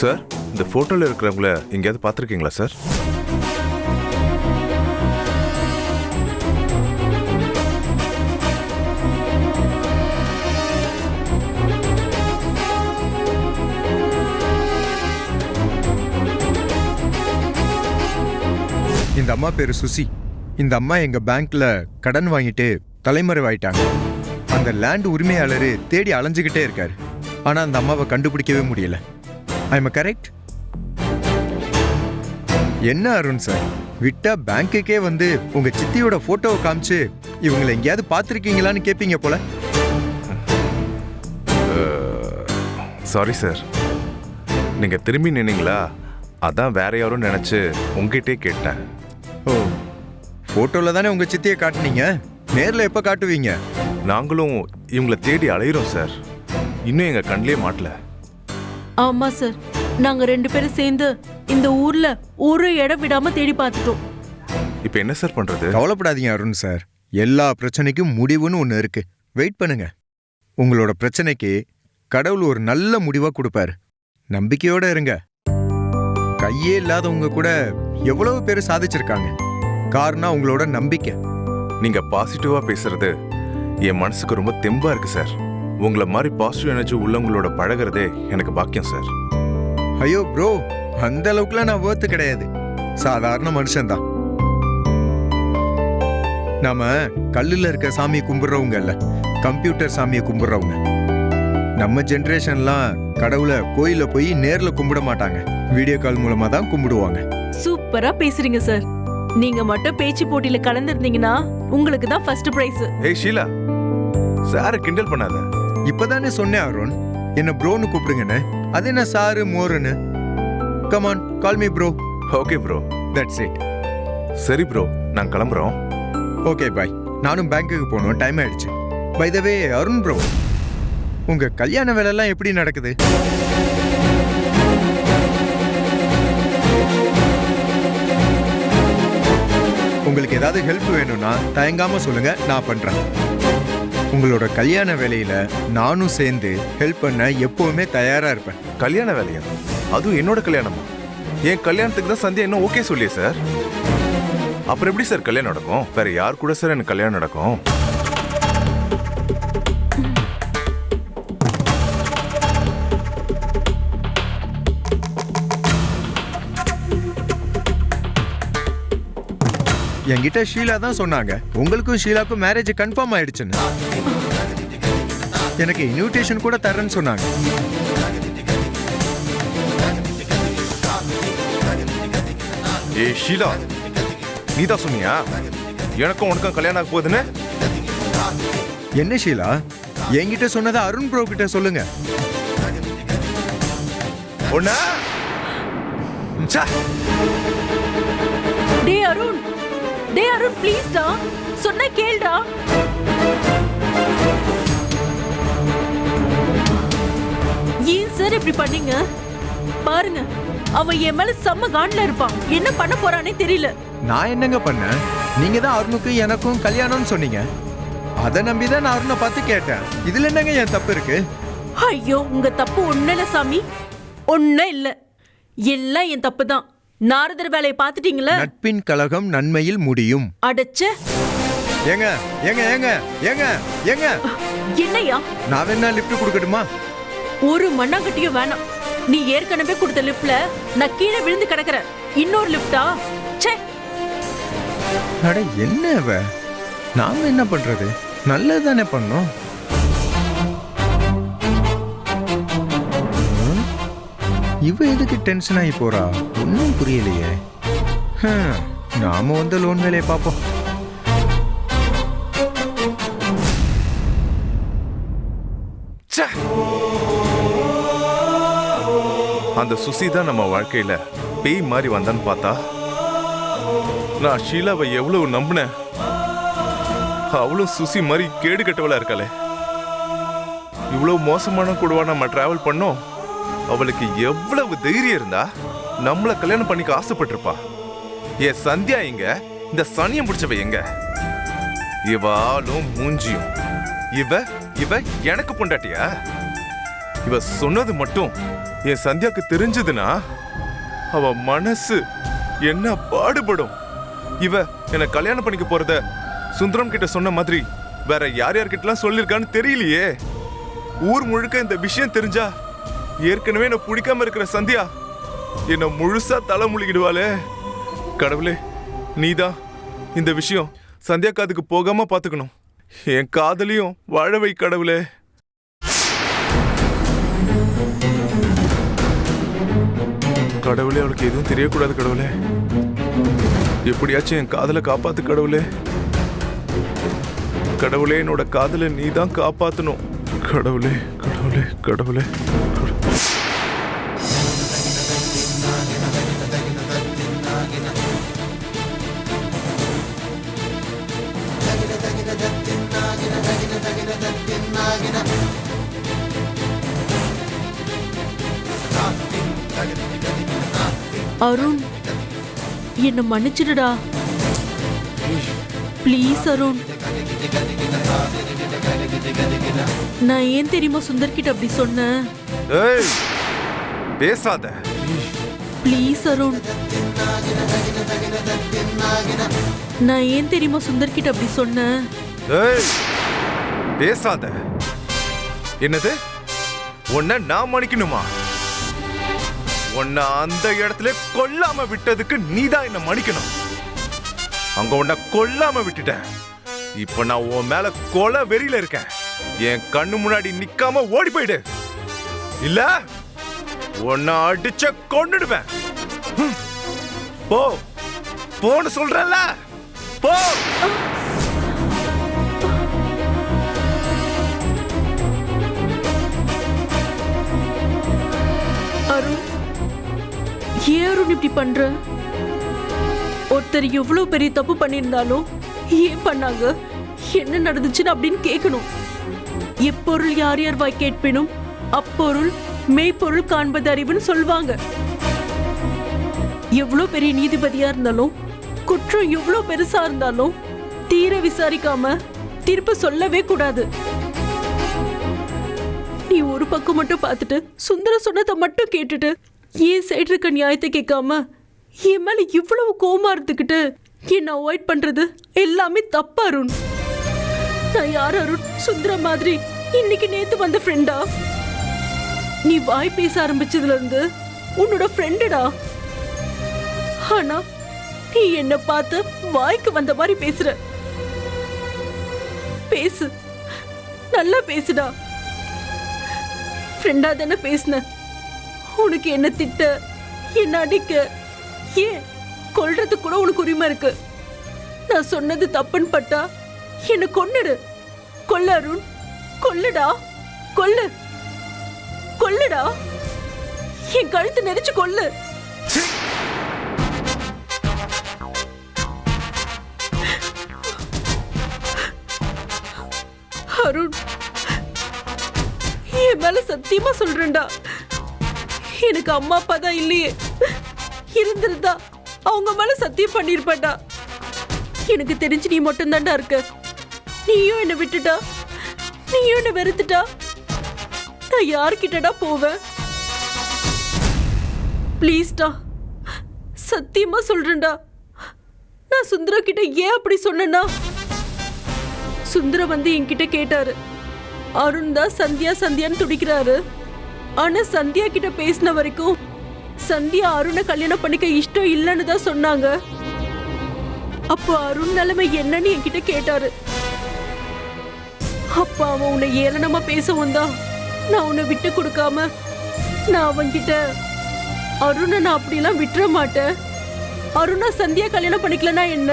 Sir இந்த போட்டோல இருக்கிறவங்கள எங்கேயாவது பார்த்துருக்கீங்களா சார்? இந்த அம்மா பேரு சுசி. இந்த அம்மா எங்க பேங்க்ல கடன் வாங்கிட்டு தலைமறைவாயிட்டாங்க. அந்த லேண்ட் உரிமையாளர் தேடி அலைஞ்சுக்கிட்டே இருக்காரு. ஆனா அந்த அம்மாவை கண்டுபிடிக்கவே முடியல. ஐம் கரெக்ட் என்ன அருண் சார் விட்டா பேங்க்குக்கே வந்து உங்க சித்தியோட போட்டோவை காமிச்சு இவங்களை எங்கேயாவது பார்த்துருக்கீங்களான்னு கேட்பீங்க போல. சாரி சார் நீங்க திரும்பி நின்னீங்களா? அதான் வேற யாரும் நினைச்சு உங்ககிட்டே கேட்டேன். ஓ போட்டோல தானே உங்க சித்தியை காட்டுனீங்க? நேர்ல எப்ப காட்டுவீங்க? நாங்களும் இவங்கள தேடி அலையிறோம் சார் இன்னும் எங்க கண்ணிலே மாட்டல. ஆமா சார் நாங்க ரெண்டு பேரும் சேர்ந்து இந்த ஊர்ல ஒரு இடம் விடாம தேடி பார்த்துட்டோம். இப்போ என்ன சார் பண்றது? கவலைப்படாதீங்க அருண் சார் எல்லா பிரச்சனைக்கும் முடிவுன்னு ஒன்று இருக்கு. வெயிட் பண்ணுங்க. உங்களோட பிரச்சனைக்கு கடவுள் ஒரு நல்ல முடிவா கொடுப்பாரு. நம்பிக்கையோட இருங்க. கையே இல்லாதவங்க கூட எவ்வளவு பேர் சாதிச்சிருக்காங்க. காரணம் உங்களோட நம்பிக்கை. நீங்க பாசிட்டிவா பேசுறது என் மனசுக்கு ரொம்ப தெம்பா இருக்கு சார் உங்களை மாதிரி பாசிட்டிவ் எனர்ஜி உள்ளவங்களோட பழகுறதே எனக்கு பாக்கியம் சார் ஐயோ ப்ரோ அந்த அளவுக்குலாம் நான் வேர்த்து கிடையாது. சாதாரண மனுஷன்தான். நாம கல்லுல இருக்க சாமியை கும்பிடுறவங்க இல்ல கம்ப்யூட்டர் சாமியை கும்பிடுறவங்க. நம்ம ஜெனரேஷன்லாம் கடவுளை கோயில போய் நேர்ல கும்பிட மாட்டாங்க. வீடியோ கால் மூலமா தான் கும்பிடுவாங்க. சூப்பரா பேசுறீங்க சார் நீங்க மட்டும் பேச்சு போட்டியில கலந்துருந்தீங்கன்னா உங்களுக்கு தான் ஃபர்ஸ்ட் பிரைஸ் ஏய் ஷீலா சாரை கிண்டல் பண்ணாத. இப்பதானே சொன்னேன் அருண். என்ன ப்ரோன்னு கூப்பிடுங்கன்னு அது என்ன sir மோருன்னு? Come on call me bro okay bro that's it சரி ப்ரோ நான் கிளம்புறோம். ஓகே பாய் நானும் பேங்க்குக்கு போகணும். டைம் ஆயிடுச்சு. By the way Arun bro உங்க கல்யாண வேலைலாம் எப்படி நடக்குது? உங்களுக்கு ஏதாவது ஹெல்ப் வேணும்னா தயங்காம சொல்லுங்க. நான் பண்றேன். உங்களோட கல்யாண வேலையில நானும் சேர்ந்து ஹெல்ப் பண்ண எப்பவுமே தயாரா இருப்பேன். கல்யாண வேலையா? அதுவும் என்னோட கல்யாணமா? என் கல்யாணத்துக்கு தான் சந்தியா இன்னும் ஓகே சொல்லியே சார் அப்புறம் எப்படி சார் கல்யாணம் நடக்கும்? வேற யார் கூட சார் எனக்கு கல்யாணம் நடக்கும்? என்கிட்ட ஷீலா தான் சொன்னாங்க. உங்களுக்கும் ஷீலாக்கும் மேரேஜ் கன்ஃபார்ம் ஆயிடுச்சுன்னு. எனக்கு இன்விடேஷன் கூட தரேன்னு சொன்னாங்க. ஏ ஷீலா நீ தான் சொன்னியா? எனக்கும் உனக்கும் கல்யாணம் ஆக போகுதுன்னு? என்ன ஷீலா? என்கிட்ட சொன்னதை அருண் ப்ரோ கிட்ட சொல்லுங்க. ஒண்ணா? ச்சே. டே அருண். டே அருண் ப்ளீஸ் டா. சொன்ன கேளுடா. ஏன் சார் இப்படி பண்ணீங்க? பாருங்க அவன் என் மேல செம்ம காண்ட்ல இருப்பான். என்ன பண்ண போறானே தெரியல. நான் என்னங்க பண்ணேன்? நீங்க தான் அருணுக்கும் எனக்கும் கல்யாணம்னு சொன்னீங்க. அதை நம்பி தான் நான் அருணை பார்த்து கேட்டேன். இதுல என்னங்க என் தப்பு இருக்கு? ஐயோ உங்க தப்பு ஒண்ணு இல்ல சாமி. ஒண்ணே இல்ல. எல்லாம் என் தப்பு தான் நாரதர் வேலையை பார்த்துட்டீங்களா? நட்பின் கழகம் நன்மையில் முடியும். அடைச்ச. ஏங்க ஏங்க ஏங்க ஏங்க ஏங்க. என்னையா நான் வேணா லிஃப்ட் கொடுக்கட்டுமா? ஒரு மண்ணாங்கட்டியும் வேணாம். நீ ஏற்கனவே கொடுத்த லிஃப்ட்ல நான் கீழே விழுந்து கிடக்குறேன். இன்னொரு லிஃப்டா ச்சே. அட என்ன அவ? நாம என்ன பண்றது? நல்லது தானே பண்ணோம். இவ எதுக்கு டென்ஷன் ஆகி போறா? ஒன்றும் புரியலையே. நாம வந்து லோன் வேலையை பார்ப்போம். ச்சே. அந்த சுசி தான் நம்ம வாழ்க்கையில பேய் மாதிரி வந்தான்னு பார்த்தா நான் ஷீலாவை எவ்வளவு நம்பினேன். அவளும் சுசி மாதிரி கேடு கட்டவளா இருக்காளே. இவ்வளவு மோசமான கூடவா நம்ம டிராவல் பண்ணோம். அவளுக்கு எவ்வளவு தைரியம் இருந்தா நம்மள கல்யாணம் பண்ணிக்க ஆசைப்பட்டிருப்பா. என் சந்தியா எங்க? இந்த சனியம் பிடிச்சவ எங்க? இவாலும் மூஞ்சியும். இவ இவ எனக்கு பொண்டாட்டியா? இவ சொன்னது மட்டும் என் சந்தியாக்கு தெரிஞ்சதுன்னா அவ மனசு என்ன பாடுபடும். இவ என்ன கல்யாணம் பண்ணிக்க போறத சுந்தரம் கிட்ட சொன்ன மாதிரி வேற யார் யார்கிட்டலாம் சொல்லியிருக்கான்னு தெரியலையே. ஊர் முழுக்க இந்த விஷயம் தெரிஞ்சா ஏற்கனவே என்ன பிடிக்காம இருக்கிற சந்தியா என்ன முழுசா தலை முழுகிடுவாளே. கடவுளே நீதான் இந்த விஷயம் சந்தியா காதுக்கு போகாம பாத்துக்கணும். என் காதலையும் வாழ வை கடவுளே. கடவுளே அவளுக்கு எதுவும் தெரியக்கூடாது கடவுளே. எப்படியாச்சும் என் காதலை காப்பாத்து கடவுளே. கடவுளே என்னோட காதலை நீ தான் காப்பாத்தணும். கடவுளே கடவுளே கடவுளே. அருண் என்ன மன்னிச்சிடுடா. ப்ளீஸ் அருண். நான் ஏன் தெரியுமா சுந்தர் கிட்ட அப்படி சொன்னேன்? பேசாத. ப்ளீஸ் அருண். நான் ஏன் தெரியுமா சுந்தர் கிட்ட அப்படி சொன்னேன்? பேசாத. என்னது? உன்னை நான் மன்னிக்கணுமா? உன்னை அந்த இடத்துல கொல்லாம விட்டதுக்கு நீதான் என்ன மன்னிக்கணும். அங்க உன்னை கொல்லாம விட்டுட்டேன். இப்ப நான் உன் மேல கொலை வெறியில இருக்கேன். என் கண்ணு முன்னாடி நிக்காம ஓடி போயிடு. இல்ல? உன்னை அடிச்ச கொன்னுடுவேன். போ. போன்னு சொல்றல போ. ஏறும் இப்படி பண்ற? ஒருத்தர் எவ்வளவு பெரிய தப்பு பண்ணியிருந்தாலும் ஏன் பண்ணாங்க? என்ன நடந்துச்சுன்னு அப்படின்னு கேட்கணும். எப்பொருள் யார் யார் வாய் கேட்பினும் அப்பொருள் மெய்ப்பொருள் காண்பது அறிவுன்னு சொல்வாங்க எவ்வளவு பெரிய நீதிபதியா இருந்தாலும் குற்றம் எவ்வளவு பெருசா இருந்தாலும் தீர விசாரிக்காம தீர்ப்பு சொல்லவே கூடாது. நீ ஒரு பக்கம் மட்டும் பார்த்துட்டு சுந்தர சொன்னதை மட்டும் கேட்டுட்டு ஏன் சைடு இருக்க நியாயத்தை கேட்காம என் மேலே இவ்வளவு கோமா இருந்துக்கிட்டு என்ன அவாய்ட் பண்ணுறது எல்லாமே தப்பா அருண். நான் யார் அருண்? சுந்தர மாதிரி இன்னைக்கு நேற்று வந்த ஃப்ரெண்டா நீ வாய் பேச ஆரம்பிச்சதுலேருந்து உன்னோட ஃப்ரெண்டுடா ஆனா நீ என்னை பார்த்து வாய்க்கு வந்த மாதிரி பேசுற. பேசு. நல்லா பேசுடா. ஃப்ரெண்டா தானே பேசினேன் உனக்கு என்ன திட்ட? என்ன அடிக்க? ஏன்? கொல்றது கூட உனக்கு உரிமை இருக்கு. நான் சொன்னது தப்புன்னு பட்டா என்ன கொன்னுடு. கொல்ல அருண். கொல்லுடா. கொல்லு. கொல்லுடா. என் கழுத்து நெரிச்சு கொல்லு. அருண் என் மேல சத்தியமா சொல்றேன்டா. எனக்கு அம்மா அப்பா தான் இல்லையே. இருந்திருந்தா அவங்க மேல சத்தியம் பண்ணியிருப்பேன்டா எனக்கு தெரிஞ்சு நீ மட்டும்தான்டா இருக்க. நீயும் என்னை விட்டுட்டா? நீயும் என்னை வெறுத்துட்டா? நான் யார்கிட்டடா போவேன்? ப்ளீஸ்டா சத்தியமா சொல்றேன்டா. நான் சுந்தர கிட்ட ஏன் அப்படி சொன்னேன்னா? சுந்தரம் வந்து என்கிட்ட கேட்டாரு. அருண் தான் சந்தியா சந்தியான்னு துடிக்கிறாரு. ஆனா சந்தியா கிட்ட பேசின வரைக்கும் சந்தியா அருணை கல்யாணம் பண்ணிக்க இஷ்டம் இல்லைன்னு தான் சொன்னாங்க. அப்போ அருண் நிலைமை என்னன்னு என்கிட்ட கேட்டாரு. அப்ப அவன் உன்னை ஏளனமா பேசவும் தான் நான் உன்னை விட்டு கொடுக்காம நான் அவன்கிட்ட அருணை நான் அப்படிலாம் விட்டுற மாட்டேன். அருணா சந்தியா கல்யாணம் பண்ணிக்கலனா என்ன?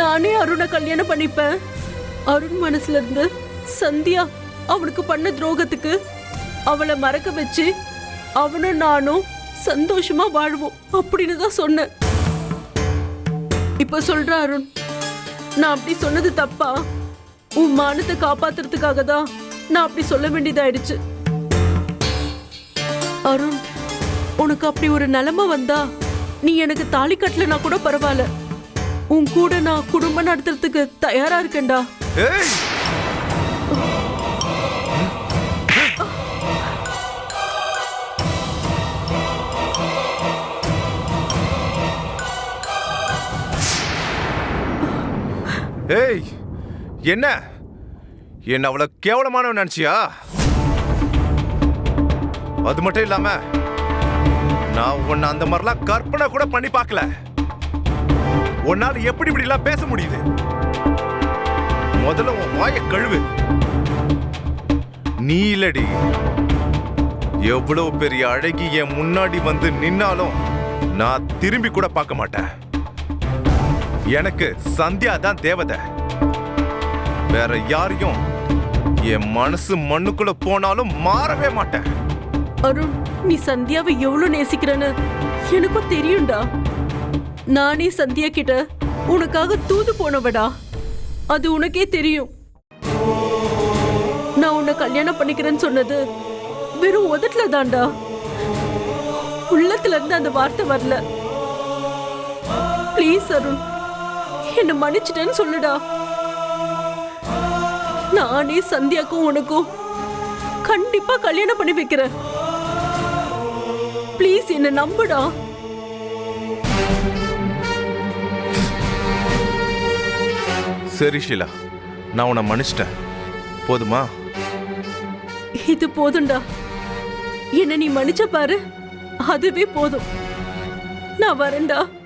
நானே அருணை கல்யாணம் பண்ணிப்பேன். அருண் மனசுல இருந்து சந்தியா அவனுக்கு பண்ண துரோகத்துக்கு அவளை மறக்க வச்சு அவனும் நானும் சந்தோஷமா வாழ்வோம் அப்படின்னு தான் சொன்னேன். இப்ப சொல்ற அருண் நான் அப்படி சொன்னது தப்பா? உன் மானத்தை காப்பாத்துறதுக்காக தான் நான் அப்படி சொல்ல வேண்டியதாயிடுச்சு. அருண் உனக்கு அப்படி ஒரு நிலைமை வந்தா நீ எனக்கு தாலி கட்டலனா கூட பரவாயில்ல. உன் கூட நான் குடும்பம் நடத்துறதுக்கு தயாரா இருக்கேன்டா. ஏய் என்ன? என்ன அவ்வளோ கேவலமானவன் நினச்சியா? அது மட்டும் இல்லாம நான் உன்னை அந்த மாதிரிலாம் கற்பனை கூட பண்ணி பார்க்கல. உன்னால் எப்படி இப்படிலாம் பேச முடியுது? முதல்ல உன் வாய கழுவு. நீ இல்லடி. எவ்வளவு பெரிய அழகி என் முன்னாடி வந்து நின்னாலும் நான் திரும்பி கூட பார்க்க மாட்டேன். எனக்கு சந்தியா தான் தேவதை. வேற யாரையும் என் மனசு மண்ணுக்குள்ள போனாலும் மாறவே மாட்டேன். அருண் நீ சந்தியாவை எவ்வளவு நேசிக்கிறேன்னு எனக்கும் தெரியும்டா. நானே சந்தியா கிட்ட உனக்காக தூது போனவடா. அது உனக்கே தெரியும். நான் உன்னை கல்யாணம் பண்ணிக்கிறேன்னு சொன்னது வெறும் உதட்டுல தான்டா. உள்ளத்துல இருந்து அந்த வார்த்தை வரல. ப்ளீஸ் அருண். என்ன மன்னிச்சிட்டேன்னு சொல்லுடா. நானே சந்தியாக்கும் உனக்கும் கண்டிப்பா கல்யாணம் பண்ணி வைக்கிறேன். ப்ளீஸ் என்ன நம்புடா. சரி ஷீலா. நான் உன்னை மன்னிச்சிட்டேன். போதுமா? இது போதும்டா. என்ன நீ மன்னிச்ச பாரு. அதுவே போதும். நான் வரேன்டா.